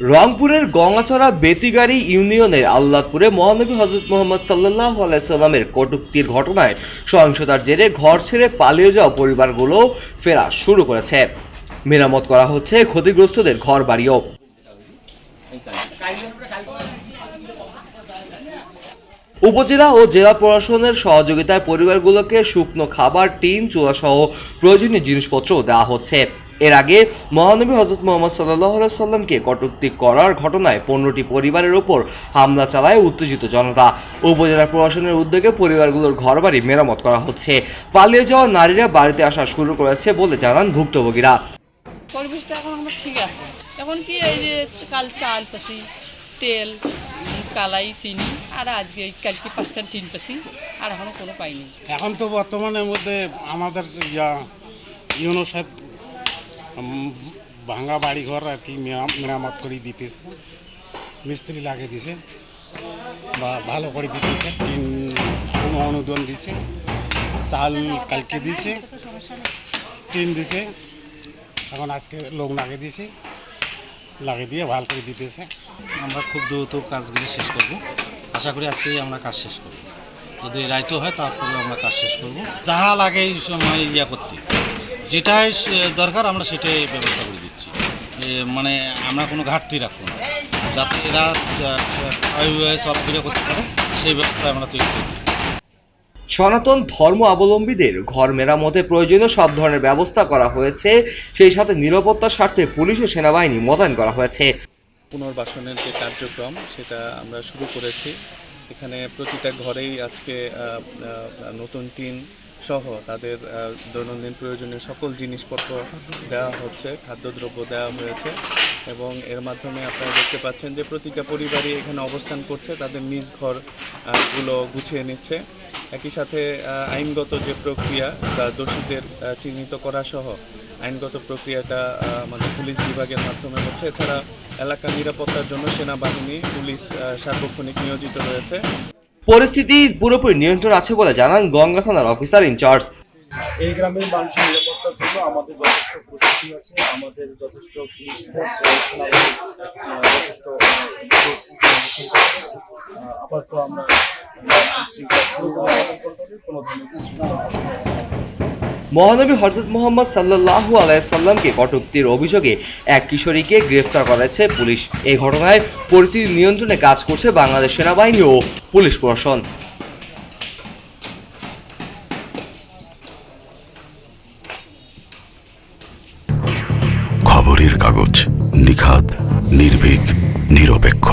রংপুরের গঙ্গাচড়া বেতিগাড়ি ইউনিয়নের আল্লাদপুরে মহানবী হজরত মোহাম্মদ সাল্লাহ আলাইসাল্লামের কটুক্তির ঘটনায় সহিংসতার জেরে ঘর ছেড়ে পালিয়ে যাওয়া পরিবারগুলো ফেরা শুরু করেছে। মেরামত করা হচ্ছে ক্ষতিগ্রস্তদের ঘর বাড়িও উপজেলা ও জেলা প্রশাসনের সহযোগিতায় পরিবারগুলোকে শুকনো খাবার, টিন, চুলাসহ প্রয়োজনীয় জিনিসপত্র দেওয়া হচ্ছে। এর আগে মহানবী হজরত মোহাম্মদ সাল্লাহ সাল্লামকে কটূক্তি করার ঘটনায় পনেরোটি পরিবারের ওপর হামলা চালায় উত্তেজিত জনতা। উপজেলা প্রশাসনের উদ্যোগে পরিবারগুলোর ঘরবাড়ি মেরামত করা হচ্ছে। পালিয়ে যাওয়া নারীরা বাড়িতে আসা শুরু করেছে বলে জানান ভুক্তভোগীরা। পরিবেশটা এখন আমার ঠিক আছে। এখন কি এই যে কাল চাল পাচ্ছি তেল কালাই চিনি আর আজকে কালকে পাঁচটা টিন পাচ্ছি আর এখনও কোনো পাইনি। এখন তো বর্তমানের মধ্যে আমাদের ইয়া ইউনো সাহেব ভাঙা বাড়িঘর আর কি মেরা- মেরামত করে দিতে মিস্ত্রি লাগিয়ে দিছে বা ভালো করে দিতেছে কোনো অনুদান দিছে চাল কালকে দিছে টিন দিছে এখন আজকে লোক লাগিয়ে দিছে লাগিয়ে দিয়ে ভালো করে দিতেছে আমরা খুব দ্রুত কাজগুলি শেষ করব। আশা করি আজকেই আমরা কাজ শেষ করব। যদি রাইতো হয় তারপরে আমরা কাজ শেষ করব। যাহা লাগে এই সময় ইয়া করতে। যেটাই সে- দরকার আমরা সেটাই ব্যবস্থা করে দিচ্ছি। মানে আমরা কোনো ঘাটতি রাখব না। যাতে এরা স্বাভাবিকভাবে চলাফেরা করতে পারে সেই ব্যবস্থা আমরা তৈরি করি। সনাতন ধর্ম অবলম্বীদের ঘর মেরামতে প্রয়োজনীয় সব ধরনের ব্যবস্থা করা হয়েছে। সেই সাথে নিরাপত্তার স্বার্থে পুলিশ ও সেনাবাহিনী মোতায়েন করা হয়েছে। পুনর্বাসনের যে কার্যক্রম সেটা আমরা শুরু করেছি। এখানে প্রতিটা ঘরেই আজকে নতুন টিন সহ তাদের দৈনন্দিন প্রয়োজনীয় সকল জিনিসপত্র দেওয়া হচ্ছে, খাদ্যদ্রব্য দেওয়া হয়েছে এবং এর মাধ্যমে আপনারা দেখতে পাচ্ছেন যে প্রতিটা পরিবারই এখানে অবস্থান করছে, তাদের নিজ ঘরগুলো গুছিয়ে নিচ্ছে। একই সাথে আইনগত যে প্রক্রিয়া বা দোষীদের চিহ্নিত করা সহ আইনগত প্রক্রিয়াটা আমাদের পুলিশ বিভাগের মাধ্যমে হচ্ছে। এছাড়া এলাকার নিরাপত্তার জন্য সেনাবাহিনী, পুলিশ সার্বক্ষণিক নিয়োজিত রয়েছে। পরিস্থিতি পুরোপুরি নিয়ন্ত্রণ আছে বলে জানান গঙ্গা থানার অফিসার ইনচার্জ এই গ্রামের মানুষের নিরাপত্তার জন্য আমাদের যথেষ্ট প্রস্তুতি আছে, আমাদের যথেষ্ট পুলিশ ফোর্স যথেষ্ট আপাতত আমরা কোনো ধরনের। মহানবী হজরত মোহাম্মদ সাল্লাহু আলাইসাল্লামকে কটূক্তির অভিযোগে এক কিশোরীকে গ্রেফতার করেছে পুলিশ। এই ঘটনায় পরিস্থিতি নিয়ন্ত্রণে কাজ করছে বাংলাদেশ সেনাবাহিনী ও পুলিশ প্রশাসন। খবরের কাগজ নিখাত নির্ভীক, নিরপেক্ষ।